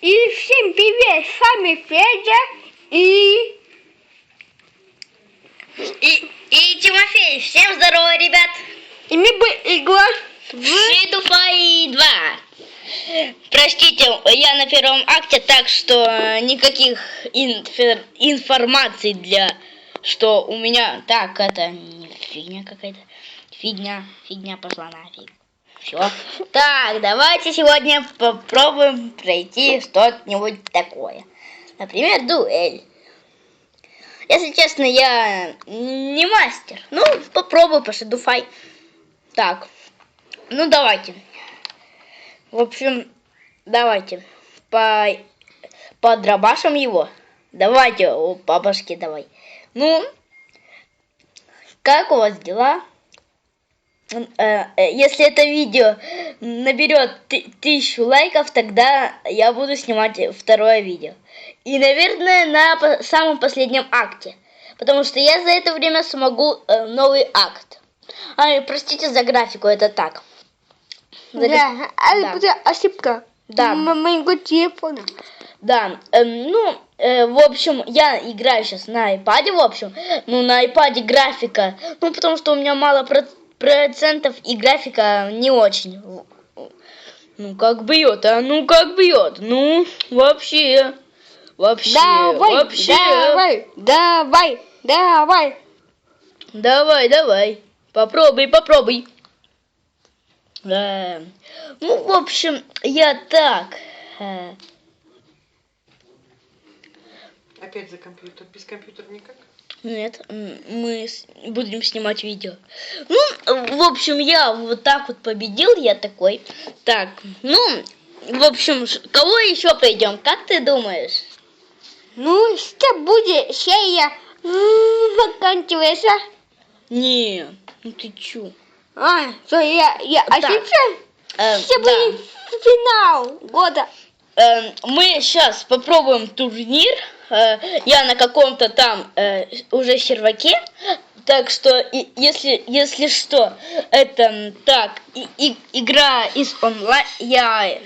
И всем привет, с вами Федя и... И, и Тимофей, всем здорово, ребят! И мы бы играть в... Шидуфай 2. Простите, я на первом акте, так что э, никаких инфер- информации для... Что у меня... Так, это фигня какая-то. Фигня, фигня пошла нафиг. Все. Так, давайте сегодня попробуем пройти что-нибудь такое. Например, дуэль. Если честно, я не мастер. Ну, попробуй, пошедуфай. Так, ну давайте. В общем, давайте. По, подробашим его. Давайте, по башке давай. Ну, как у вас дела? Э, э, Если это видео наберет ты- тысячу лайков, тогда я буду снимать второе видео. И, наверное, на самом последнем акте. Потому что я за это время смогу э, новый акт. А, и простите за графику, это так. За Да, а Да. ошибка. Да. Моего телефона. Да, эм, ну, э, в общем, я играю сейчас на iPad, в общем. Ну, на iPad графика, ну, потому что у меня мало про- процентов и графика не очень. Ну, как бьет, а ну, как бьет, ну, вообще, вообще, Давай, вообще. давай, давай, давай. Давай, давай, попробуй, попробуй. Э, ну, в общем, я так. э, Опять за компьютер. Без компьютера никак. Нет, мы будем снимать видео. Ну, в общем, я вот так вот победил, я такой. Так, ну, в общем, кого еще пройдем? Как ты думаешь? Ну, что будет, серия м, заканчивается? Не, ну ты чё? А, что я, я Так. ошибся? Э, Все да. будет финал года. Э, мы сейчас попробуем турнир. Э, я на каком-то там э, уже серваке. Так что, если, если что, это так, и, и- игра из онлайн. Я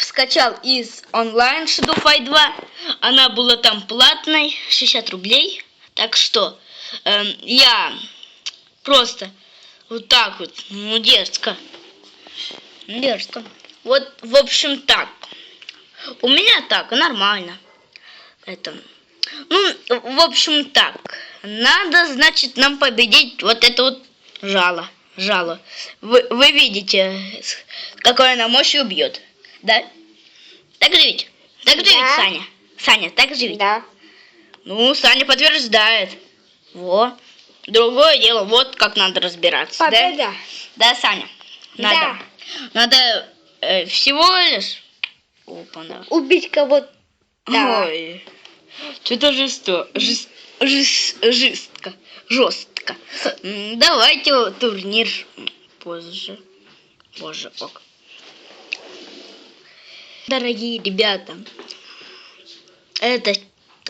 скачал из онлайн Shadow Fight 2. Она была там платной, 60 рублей. Так что, эм, я просто вот так вот, ну дерзко. Дерзко. Вот, в общем, так. У меня так, нормально. Это. Ну, в общем, так. Надо, значит, нам победить вот это вот жало. Жало. Вы, вы видите, какой она мощью бьет. Да? Так же ведь? Так же ведь, Да. Саня? Саня, так же ведь? Да. Ну, Саня подтверждает. Во. Другое дело, вот как надо разбираться. Да? Победа. Да, Саня? Надо. Да. Надо э, всего лишь... Опа, да. Убить кого-то. Ой, что-то жесто, жест, жест, жестко, жестко. Давайте турнир позже, позже, ок. Дорогие ребята, это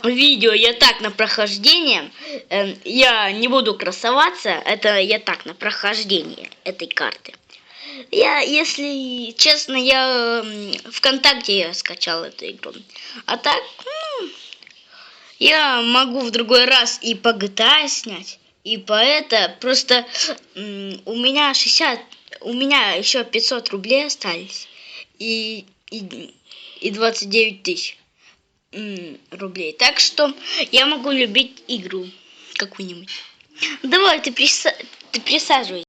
видео я так на прохождение, Эм, я не буду красоваться, это я так на прохождение этой карты. Я, если честно, я ВКонтакте я скачал эту игру. А так, ну, я могу в другой раз и по GTA снять, и по это. Просто у меня 60, у меня еще 500 рублей остались. И, и, и 29 тысяч рублей. Так что я могу любить игру какую-нибудь. Давай, ты, приса- ты присаживайся.